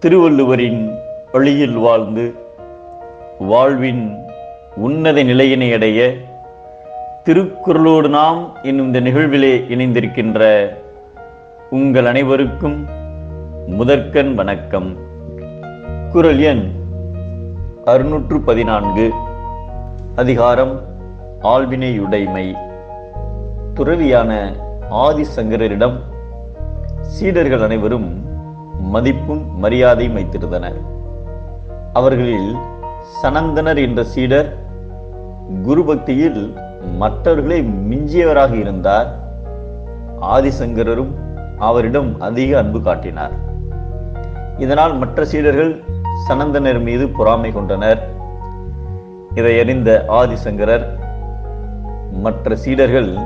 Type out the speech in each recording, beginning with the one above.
திருவள்ளுவரின் வழியில் வாழ்ந்து வாழ்வின் உன்னத நிலையினை அடைய திருக்குறளோடு நாம் என்னும் இந்த நிகழ்விலே இணைந்திருக்கின்ற உங்கள் அனைவருக்கும் முதற்கண் வணக்கம். குரல் எண் அறுநூற்று பதினான்கு அதிகாரம் ஆழ்வினையுடைமை துறவியான ஆதிசங்கரரிடம் சீடர்கள் அனைவரும் மதிப்பும் மரியாதையும் வைத்திருந்தனர். அவர்களில் சனந்தனர் என்ற சீடர் குரு பக்தியில் மற்றவர்களை மிஞ்சியவராக இருந்தார். ஆதிசங்கரரும் அவரிடம் அதிக அன்பு காட்டினார். இதனால் மற்ற சீடர்கள் சனந்தனர் மீது பொறாமை கொண்டனர். இதை அறிந்த ஆதிசங்கரர் மற்ற சீடர்கள்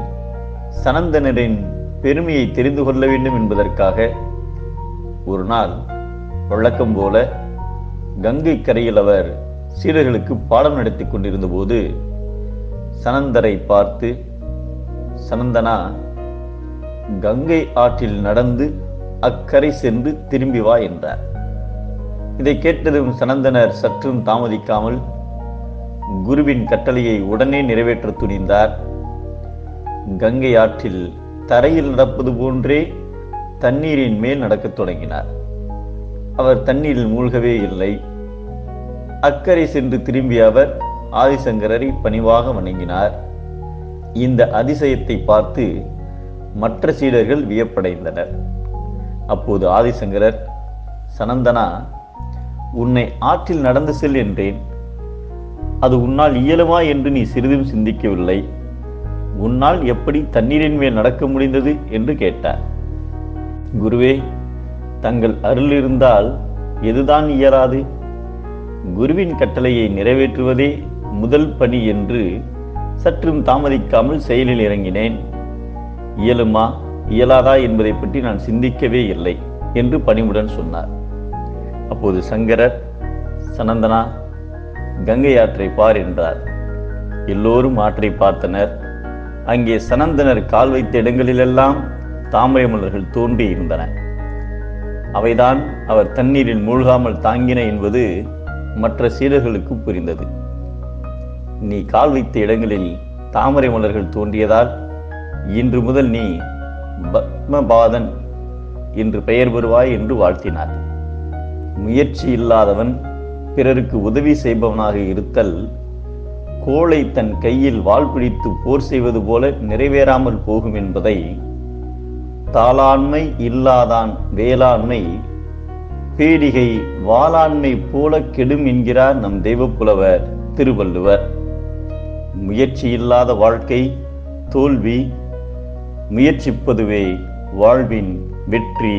சனந்தனரின் பெருமையை தெரிந்து கொள்ள வேண்டும் என்பதற்காக ஒரு நாள் வழக்கம் போல கங்கை கரையில் அவர் சீடர்களுக்கு பாடம் நடத்தி கொண்டிருந்த போது சனந்தரை பார்த்து சனந்தனா கங்கை ஆற்றில் நடந்து அக்கரை சென்று திரும்பி வா என்றார். இதை கேட்டதும் சனந்தனர் சற்றும் தாமதிக்காமல் குருவின் கட்டளையை உடனே நிறைவேற்ற துணிந்தார். கங்கை ஆற்றில் தரையில் நடப்பது போன்றே தண்ணீரின் மேல் நடக்கத் தொடங்கினார். அவர் தண்ணீரில் மூழ்கவே இல்லை. அக்கறை சென்று திரும்பிய அவர் ஆதிசங்கரரை பணிவாக வணங்கினார். இந்த அதிசயத்தை பார்த்து மற்ற சீடர்கள் வியப்படைந்தனர். அப்போது ஆதிசங்கரர் சனந்தனா உன்னை ஆற்றில் நடந்து செல் என்றேன். அது உன்னால் இயலுமா என்று நீ சிறிதும் சிந்திக்கவில்லை. உன்னால் எப்படி தண்ணீரின் மேல் நடக்க முடிந்தது? என்று கேட்டார். குருவே தங்கள் அருள் இருந்தால் எதுதான் இயலாது? குருவின் கட்டளையை நிறைவேற்றுவதே முதல் பணி என்று சற்றும் தாமதிக்காமல் செயலில் இறங்கினேன். இயலுமா இயலாதா என்பதை பற்றி நான் சிந்திக்கவே இல்லை என்று பணிவுடன் சொன்னார். அப்போது சங்கரர் சனந்தனா கங்கை ஆற்றை பார் என்றார். எல்லோரும் ஆற்றை பார்த்தனர். அங்கே சனந்தனர் கால் வைத்த இடங்களிலெல்லாம் தாமரை மலர்கள் தோன்றி இருந்தன. அவைதான் அவர் தண்ணீரில் மூழ்காமல் தாங்கின என்பது மற்ற சீடர்களுக்கு புரிந்தது. நீ கால் வைத்த இடங்களில் தாமரை மலர்கள் தோன்றியதால் இன்று முதல் நீ பத்மபாதன் என்று பெயர் பெறுவாய் என்று வாழ்த்தினார். முயற்சி இல்லாதவன் பிறருக்கு உதவி செய்பவனாக இருத்தல் கோளை தன் கையில் வாள் பிடித்து போர் செய்வது போல நிறைவேறாமல் போகும் என்பதை தாளாண்மை இல்லாதான் வேளாண்மை பீடிகை வாளாண்மை போல கெடும் என்கிறார் நம் தெய்வப்புலவர் திருவள்ளுவர். முயற்சி இல்லாத வாழ்க்கை தோல்வி முயற்சிப்பதுவே வாழ்வின் வெற்றி.